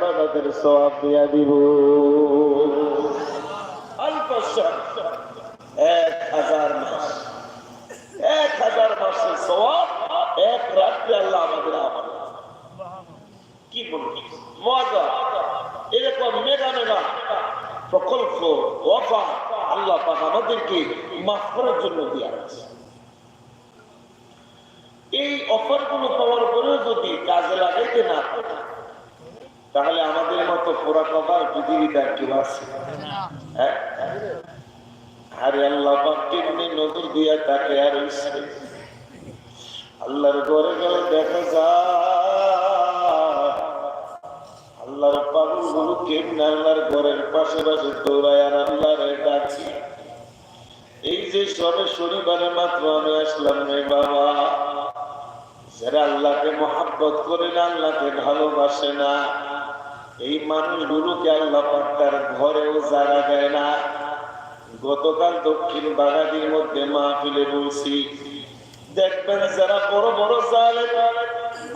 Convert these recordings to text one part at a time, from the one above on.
এবাদতের সওয়াব দিয়া দিব। অল্প এক হাজার মাস। এক হাজার মাসের সওয়াব এক রাত্রে আল্লাহ আমাদের আমার কি বলবি? মজা। এরকম মেগা মেগা প্রকল্প অফার আল্লাহ পাক আমাদেরকে মাফ করার জন্য দেওয়া আছে এই অফারগুলো পাওয়ার পরেও যদি কাজে লাগাইতে না পারে তাহলে আমাদের মতো পোড়া কবার পৃথিবীতে আর কেউ আছে আল্লাহ নজর তাকে আর আল্লাহর গেলে দেখা যায়। ঘরের পাশে আর এই যে সবে শনিবারে মাত্র আমি আসলাম রে বাবা। যারা আল্লাহকে মহাব্বত করে না, আল্লাহকে ভালোবাসে না এই মানুষগুলোকে আল্লাহ তার ঘরেও জায়গা দেয় না। গতকাল দক্ষিণ বাগাদির মধ্যে মাহফিলে বলছি, দেখবেন যারা বড় বড় জালে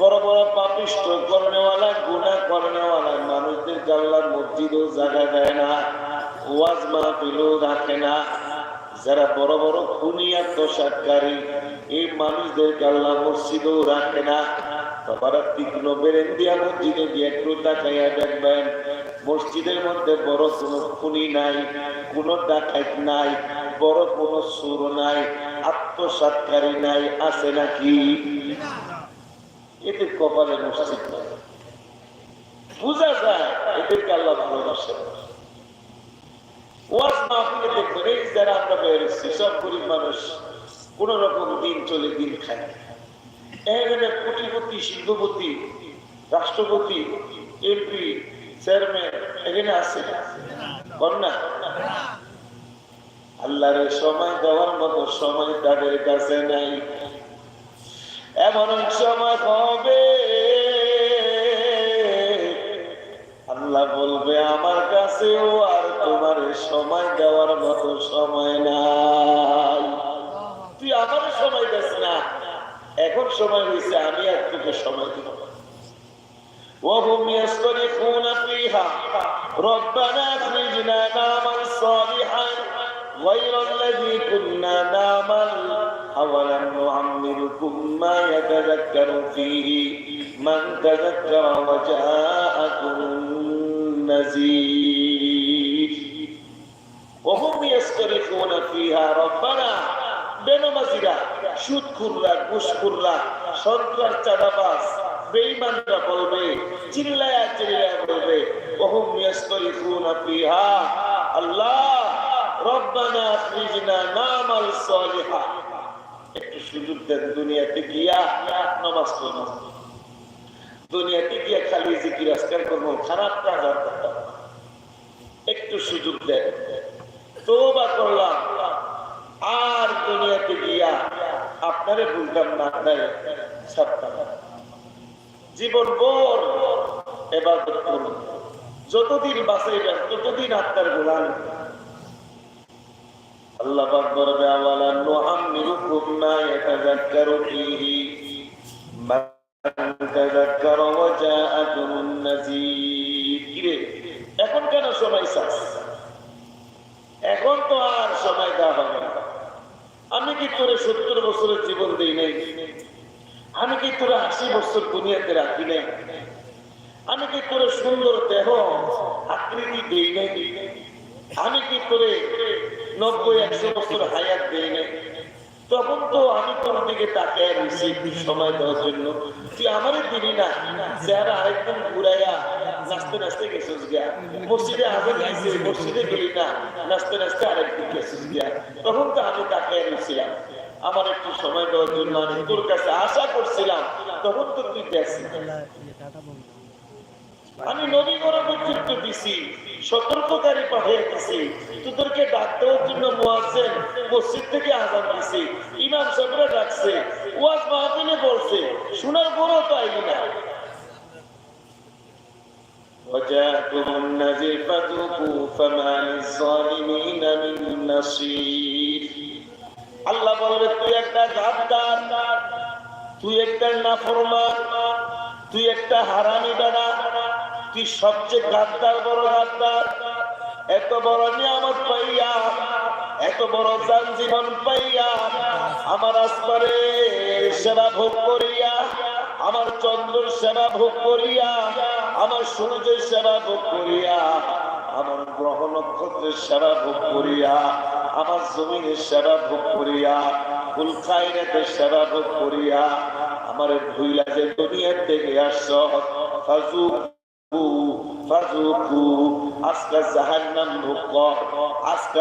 বড় বড় পাপিষ্ট, করনেওয়ালা গুণা করনেওয়ালা, মানুষদের আল্লাহ মসজিদেও জায়গা দেয় না, ওয়াজ মাহফিলও রাখে না। যারা বড় বড় খুনি আত্মসাতকারী এই মানুষদের আল্লাহ মসজিদেও রাখে না। বাবারা তীক্ষ্ণ মসজিদে গিয়ে একটু তাকাইয়া দেখবেন, মসজিদের মধ্যে বড় কোনো খুনি নাই, কোন ডাকাত নাই, বড় কোনো সুর নাই আত্মসাতকারী নাই, আছে নাকি? এদের কপালে মসজিদ নাই। বোঝা যায়, এদেরকে আল্লাহ ভালোবাসে। ওয়াজ মাহফিলে দেখবেন, এই যারা আমরা সব গরিব মানুষ, কোন রকম দিন চলে দিন খায়। কোটিপতি শিল্পপতি, রাষ্ট্রপতি, এমপি, চেয়ারম্যান, এখানে আছে। কন্যা আল্লাহর সময় দেওয়ার মতো সময় তাদের কাছে নাই। এমন সময় হবে, আল্লাহ বলবে, আমার কাছেও আর তোমার সময় দেওয়ার মতো সময় নাই। তুই আমার সময় দিস না। এখন সময় হয়েছে আমি আর তোকে সময় দিব وهم يصطرخون فيها ربنا اخرجنا نعمل صالحا غير الذي كنا نعمل أولم نعمركم ما يتذكر فيه من تذكر وجاءكم النذير وهم يصطرخون فيها ربنا বেনমাজিরা বলবে, চিল্লায়া চিল্লায়া বলবে ফিহা, আল্লাহ, রব্বানা আখরিজনা নামাল একটু সুযোগ দেন দুনিয়াতে গিয়া নামাজ পড়ো দুনিয়াতে গিয়া খালি জিকির আজকার করব খারাপ কাজ একটু সুযোগ দেন। তোবা করলাম আর দুনিয়াতে গিয়া আপনারে বুঝলাম না, আপনার ছাড়তাম জীবন ভোর এবার করুন। যতদিন বাঁচাইবেন, ততদিন আপনার গোলাম। আল্লাহ পাক বলবে, আওয়ালা নাযীর। কিরে, এখন কেন সময় চাস? এখন তো আর সময় দেওয়া হবে না। আমি কি তোরে সত্তর বছরের জীবন দিই নাই? আমি কি তোরে আশি বছর দুনিয়াতে রাখি নাই? আমি কি তোরে সুন্দর দেহ আকৃতি দিই নাই? আমি কি তোরে নব্বই, একশো বছর হায়াত দিই নাই? তখন তো আমি তোর দিকে রয়েছি একটু সময় দেওয়ার জন্য। তুই আমারই দিবি না। চেহারা আরেকদম ঘুরাইয়া নাচতে নাচতে গেছিস গিয়া মসজিদে আগে গেছি মসজিদে গেলি না নাচতে নাচতে আরেকদিন গেছিস গিয়া তখন তো আমি তাকিয়ে রয়েছিলাম আমার একটু সময় দেওয়ার জন্য আমি তোর কাছে আশা করছিলাম তখন তো তুই গেছিস আমি নবী বড় নেতৃত্ব দিছি সতর্ককারী পাঠিয়ে দিছি তোদেরকে ডাক দেওয়ার জন্য মুয়াজ্জিন মসজিদ থেকে আজান দিছি ইমাম সাহেবরা ডাকছে ওয়াজ মাহফিলে বলছে শোনার বড় তো আইলি না وجاءكم النذير فذوقوا فما للظالمين من نصير আল্লাহ বলবে তুই একটা গাদ্দার তুই একটা নাফরমান তুই একটা হারামি বেড়া তুই সবচেয়ে গাদ্দার বড় গাদ্দার এত বড় নিয়ামত পাইয়া এত বড় যান জীবন পাইয়া আমার আসমারে সেবা ভোগ করিয়া আমার চন্দ্রের সেবা ভোগ করিয়া, আমার সূর্যের সেবা ভোগ করিয়া, আমার গ্রহ নক্ষত্রের সেবা ভোগ করিয়া, আমার জমিনের সেবা ভোগ করিয়া ফুল খাইরাতের সেবা ভোগ করিয়া, আমার ভুইলা যে দুনিয়ার থেকে আসছ ফাজু আজকে জাহান্নাম ভোগ আজকে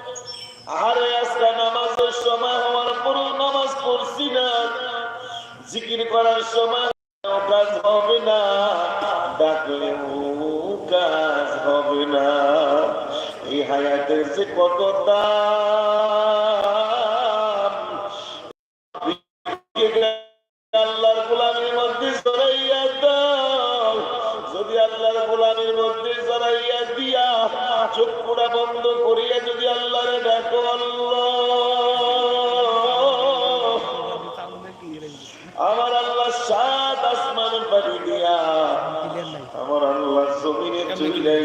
আরে আজকে নামাজের সময় হওয়ার পরও নামাজ পড়ছি না। জিকির করার সময় কাজ হবে না। ডাকলেও কাজ হবে না। এই হায়াতের যে কত আল্লাহর গোলামের মধ্যে জড়াইয়া দাও। যদি আল্লাহর গোলামের মধ্যে জড়াইয়া দিয়া চোখ পুরা বন্ধ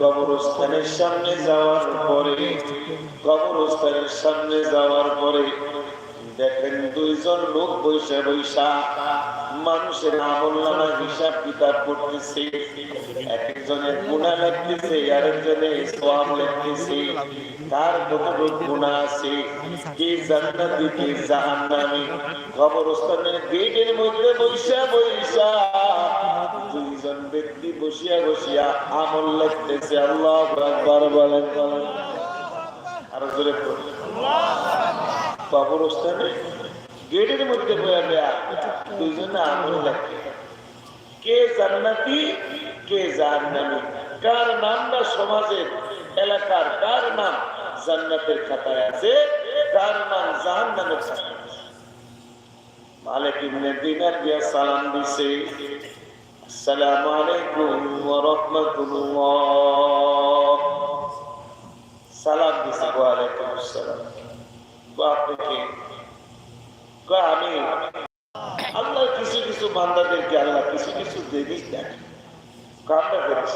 কবরস্থানের সামনে যাওয়ার পরে কবরস্থানের সামনে যাওয়ার পরে দেখেন দুইজন লোক বৈশা বৈশা মানুষের আমল নামা হিসাব কিতাব করতেছে একজনের গুণা লাগতেছে, আরেকজনের সোয়াব লাগতেছে, তার কতটুকু গুণা আছে, কে জান্নাতি, কে জাহান্নামী, কবরস্থানের গেটের মধ্যে বৈশা বৈশা দুইজন ব্যক্তি বসিয়া বসিয়া আমল লাগতেছে, আল্লাহ আকবার বলেন। আরও জোরে কবরস্থানে গেটের মধ্যে বয়া বেয়া। দুইজনে আমল লাগবে কে জান্নাতি, কে জাহান্নামী? কার নামটা সমাজের এলাকার, কার নাম জান্নাতের খাতায় আছে? কার নাম জাহান্নামের খাতায়? মালিক ইবনে দিনার দিয়া সালাম দিছে। আসসালামু আলাইকুম ওয়া রাহমাতুল্লাহ। সালাম দিছে, ওয়া আলাইকুম আসসালাম। তো আমি আল্লাহ কিছু কিছু বান্দাদেরকে আল্লাহ কিছু কিছু দেখিস দেখে কামটা করিস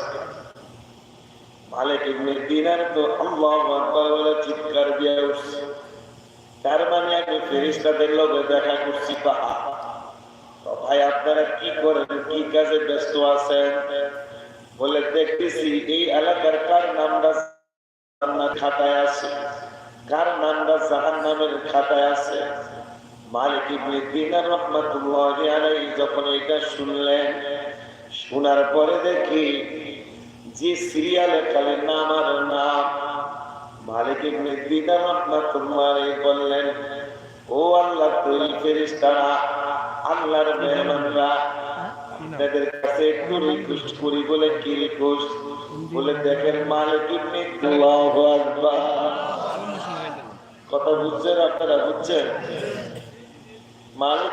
মালিক ইবনে দিনার তো আল্লাহ আকবার বলে চিৎকার দিয়ে উঠছে তার মানে আমি ফেরিস্তাদের লগে দেখা করছি পাহা তো ভাই আপনারা কি করেন কি কাজে ব্যস্ত আছেন বলে দেখতেছি এই এলাকার কার নামটা জান্নাত খাতায় আছে কার নামটা জাহান নামের খাতায় আছে মালিক ইবনে দিনার রহমাতুল্লাহি আলাইহি যখন এটা শুনলেন, শোনার পরে দেখি যে সিরিয়ালে খালি নাম আর নাম। মালিক ইবনে দিনার রহমাতুল্লাহি বললেন, ও আল্লাহ তৈরি ফেরেশতারা, আল্লাহর মেহমানরা, আপনাদের কাছে একটু রিকোয়েস্ট করি বলে কি রিকোয়েস্ট? বলে দেখেন, মালিক ইবনে আল্লাহু আকবার। কথা বুঝছেন আপনারা? বুঝছেন?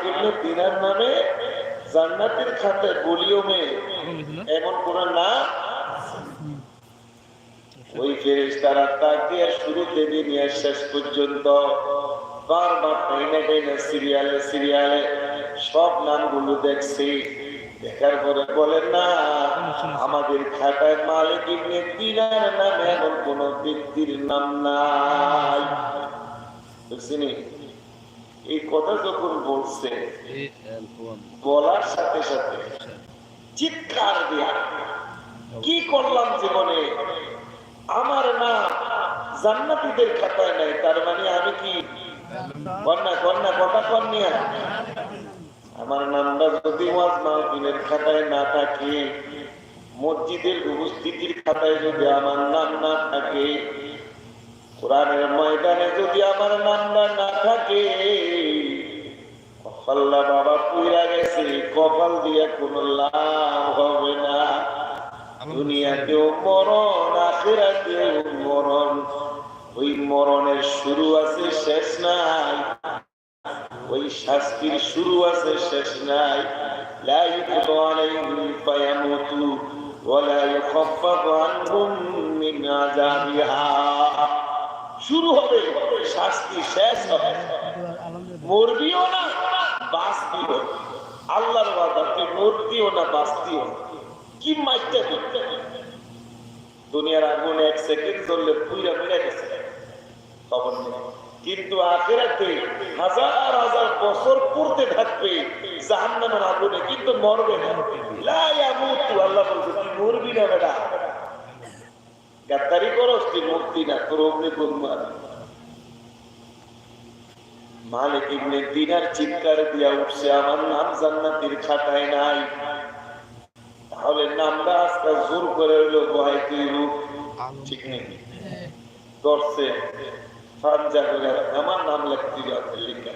ইবনে দিনার নামে জান্নাতের খাতে বলিওমে এমন কোন না? ওই নিয়ে শেষ পর্যন্ত বারবার টাইনে টাইনে সিরিয়ালে সিরিয়ালে সব নামগুলো দেখছি। দেখার পরে বলেন, না, আমাদের খাতায় মালিক ইবনে দিনার নামে এমন কোন ব্যক্তির নাম নাই। বুঝছিনি এই কথা যখন বলছে বলার সাথে সাথে চিৎকার দিয়া করলাম জীবনে? আমার নাম জান্নাতীদের খাতায় নাই তার মানে আমি কি? কন্যা কন্যা কথা কন্যা? আমার নামটা যদি ওয়াজ মাহফিলের খাতায় না থাকে মসজিদের উপস্থিতির খাতায় যদি আমার নাম না থাকে কোরআনের ময়দানে যদি আমার নামটা না থাকে কপাল্লা বাবা পুইরা গেছে কপাল দিয়ে কোনো লাভ হবে না। দুনিয়াতেও মরণ আখেরাতেও মরণ। ওই মরণের শুরু আছে শেষ নাই। ওই শাস্তির শুরু আছে শেষ নাই। লা ইউকদু আলাইহিম ফায়ামুতু ওয়ালা ইউখাফফাফু আনহুম মিন আযাবিহা। শুরু হবে। শাস্তি শেষ হবে। মরবিও না, বাঁচবিও। আল্লাহর ওয়াদা তুই মরতিও না বাঁচতিও। কি মাইটা দিতে দুনিয়ার আগুন এক সেকেন্ড জ্বললে পুইরা মিলে গেছে। খবর নেই। কিন্তু আখেরাতে হাজার হাজার বছর পড়তে থাকবে জাহান্নামের আগুনে, কিন্তু মরবে না। লা ইয়ামুতু, আল্লাহ বলছে মরবি না বেটা। গাদ্দারি করস তুই মরতি না তোর অগ্নি গুণমান মালিক ইবনে দিনার চিৎকার দিয়া উঠছে আমার নাম জান্নাতের খাতায় নাই। তাহলে নামটা আজকে জোর করে হইল বহাই তুই রূপ। ঠিক নেই। ধরছে ফান যা আমার নাম লিখতে যাচ্ছে লিখে